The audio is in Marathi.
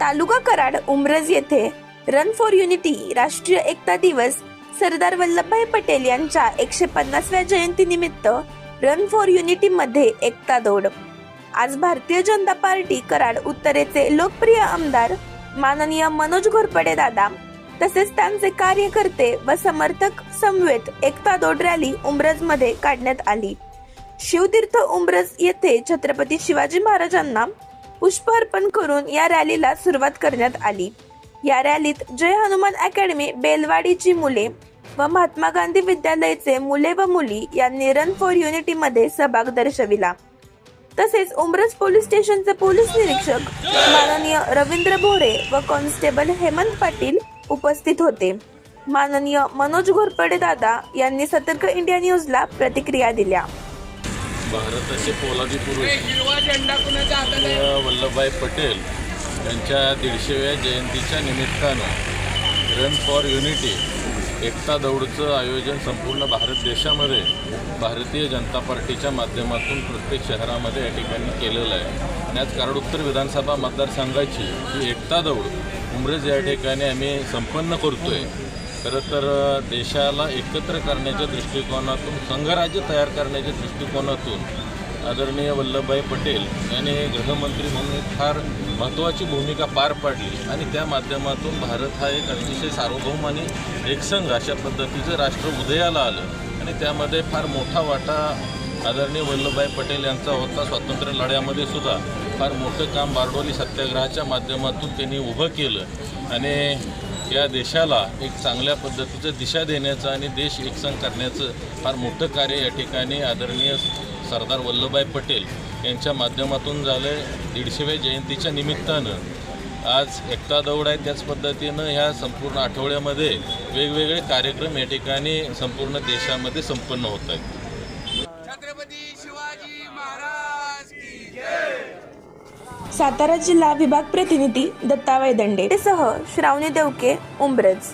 तालुका कराड उमरज येथे रन फॉर युनिटी राष्ट्रीय एकता दिवस सरदार वल्लभभाई पटेल यांच्या एकशे पन्नासव्या जयंती निमित्त रन फॉर युनिटी मध्ये एकता दौड. आज भारतीय जनता पार्टी कराड उत्तरेचे लोकप्रिय आमदार माननीय मनोज घोरपडे दादा तसेच त्यांचे कार्यकर्ते व समर्थक समवेत एकता दौड रॅली उमरजमध्ये काढण्यात आली. शिवतीर्थ उमरज येथे छत्रपती शिवाजी महाराजांना पुष्प अर्पण करून या रॅलीला सुरुवात करण्यात आली. या रॅलीत जय हनुमान अकॅडमी बेलवाडीची मुले व महात्मा गांधी विद्यालयाचे मुले व मुली यांनी रन फॉर युनिटी मध्ये सहभाग दर्शविला. तसेच उमरस पोलीस स्टेशनचे पोलीस निरीक्षक माननीय रवींद्र भोरे व कॉन्स्टेबल हेमंत पाटील उपस्थित होते. माननीय मनोज घोरपडे दादा यांनी सतर्क इंडिया न्यूजला प्रतिक्रिया दिल्या. भारताचे पोलादी पुरुष. आहे? वल्लभभाई पटेल यांच्या दीडशेव्या जयंतीच्या निमित्तानं रन फॉर युनिटी एकता दौडचं आयोजन संपूर्ण भारत देशामध्ये भारतीय जनता पार्टीच्या माध्यमातून प्रत्येक शहरामध्ये या ठिकाणी केलेलं आहे. आणि आज उत्तर विधानसभा मतदारसंघाची ही एकता दौड उमरेज या ठिकाणी आम्ही संपन्न करतोय. खरं तर देशाला एकत्र करण्याच्या दृष्टिकोनातून संघराज्य तयार करण्याच्या दृष्टिकोनातून आदरणीय वल्लभभाई पटेल यांनी गृहमंत्री म्हणून फार महत्त्वाची भूमिका पार पाडली. आणि त्या माध्यमातून भारत हा एक अतिशय सार्वभौम आणि एकसंघ अशा पद्धतीचं राष्ट्र उदयाला आलं. आणि त्यामध्ये फार मोठा वाटा आदरणीय वल्लभभाई पटेल यांचा होता. स्वातंत्र्य लढ्यामध्ये सुद्धा फार मोठं काम बारडोली सत्याग्रहाच्या माध्यमातून त्यांनी उभं केलं. आणि या देशाला एक चांगल्या पद्धतीचं दिशा देण्याचं आणि देश एकसंग करण्याचं फार मोठं कार्य या ठिकाणी आदरणीय सरदार वल्लभभाई पटेल यांच्या माध्यमातून झालं दीडशेव्या जयंतीच्या निमित्तानं आज एकता दौड आहे. त्याच पद्धतीनं ह्या संपूर्ण आठवड्यामध्ये वेगवेगळे कार्यक्रम या ठिकाणी संपूर्ण देशामध्ये संपन्न होत आहेत. छत्रपती शिवाय सातारा जिल्हा विभाग प्रतिनिधी दत्ता वैदंडे सह श्रावणी देवके उमरज.